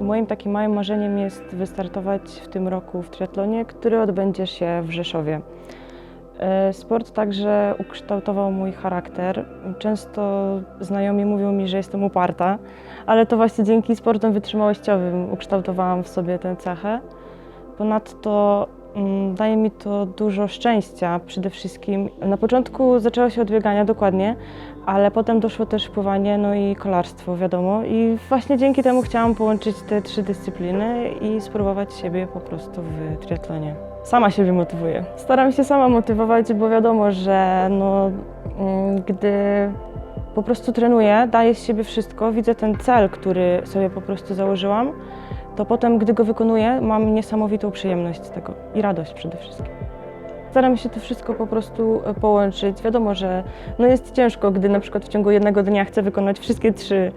Moim takim małym marzeniem jest wystartować w tym roku w triatlonie, który odbędzie się w Rzeszowie. E, Sport także ukształtował mój charakter. Często znajomi mówią mi, że jestem uparta, ale to właśnie dzięki sportom wytrzymałościowym ukształtowałam w sobie tę cechę. Ponadto daje mi to dużo szczęścia przede wszystkim. Na początku zaczęło się od biegania dokładnie, ale potem doszło też pływanie, no i kolarstwo, wiadomo. I właśnie dzięki temu chciałam połączyć te trzy dyscypliny i spróbować siebie po prostu w triatlonie. Sama siebie motywuję. Staram się sama motywować, bo wiadomo, że no, mm, gdy po prostu trenuję, daję z siebie wszystko, widzę ten cel, który sobie po prostu założyłam, to potem, gdy go wykonuję, mam niesamowitą przyjemność z tego i radość przede wszystkim. Staram się to wszystko po prostu e, połączyć. Wiadomo, że no jest ciężko, gdy na przykład w ciągu jednego dnia chcę wykonać wszystkie trzy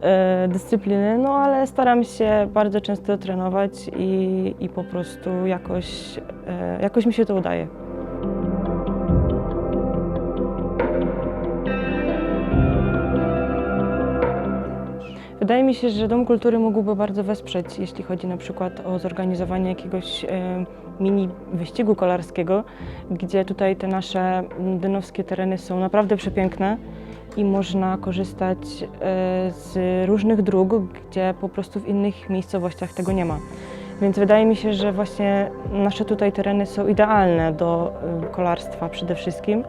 e, dyscypliny, no ale staram się bardzo często trenować i, i po prostu jakoś, e, jakoś mi się to udaje. Wydaje mi się, że Dom Kultury mógłby bardzo wesprzeć, jeśli chodzi na przykład o zorganizowanie jakiegoś e, mini wyścigu kolarskiego, gdzie tutaj te nasze mm, dynowskie tereny są naprawdę przepiękne i można korzystać e, z różnych dróg, gdzie po prostu w innych miejscowościach tego nie ma. Więc wydaje mi się, że właśnie nasze tutaj tereny są idealne do e, kolarstwa przede wszystkim,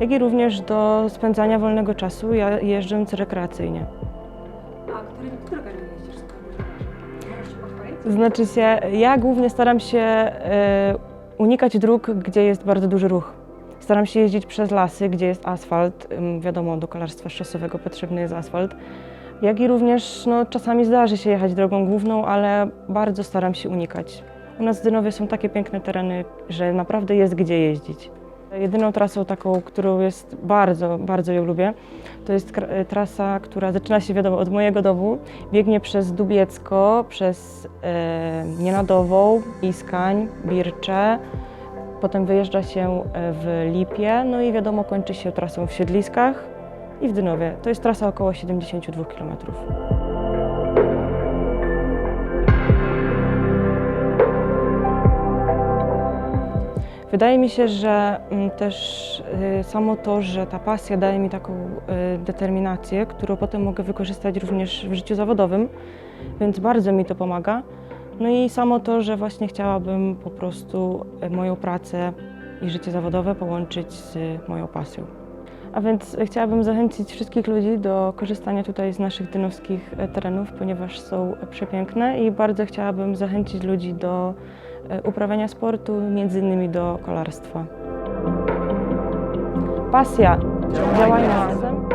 jak i również do spędzania wolnego czasu jeżdżąc rekreacyjnie. Znaczy się, ja głównie staram się e, unikać dróg, gdzie jest bardzo duży ruch. Staram się jeździć przez lasy, gdzie jest asfalt. Wiadomo, do kolarstwa szosowego potrzebny jest asfalt. Jak i również no, czasami zdarzy się jechać drogą główną, ale bardzo staram się unikać. U nas w Dynowie są takie piękne tereny, że naprawdę jest gdzie jeździć. Jedyną trasą taką, którą jest bardzo, bardzo ją lubię, to jest e, trasa, która zaczyna się wiadomo od mojego domu, biegnie przez Dubiecko, przez e, Nienadową, Iskań, Bircze, potem wyjeżdża się e, w Lipie, no i wiadomo kończy się trasą w Siedliskach i w Dynowie. To jest trasa około 72 km. Wydaje mi się, że mm, też y, samo to, że ta pasja daje mi taką y, determinację, którą potem mogę wykorzystać również w życiu zawodowym, więc bardzo mi to pomaga. No i samo to, że właśnie chciałabym po prostu y, moją pracę i życie zawodowe połączyć z moją pasją. A więc chciałabym zachęcić wszystkich ludzi do korzystania tutaj z naszych dynowskich terenów, ponieważ są przepiękne i bardzo chciałabym zachęcić ludzi do uprawiania sportu, między innymi do kolarstwa. Pasja, działanie razem.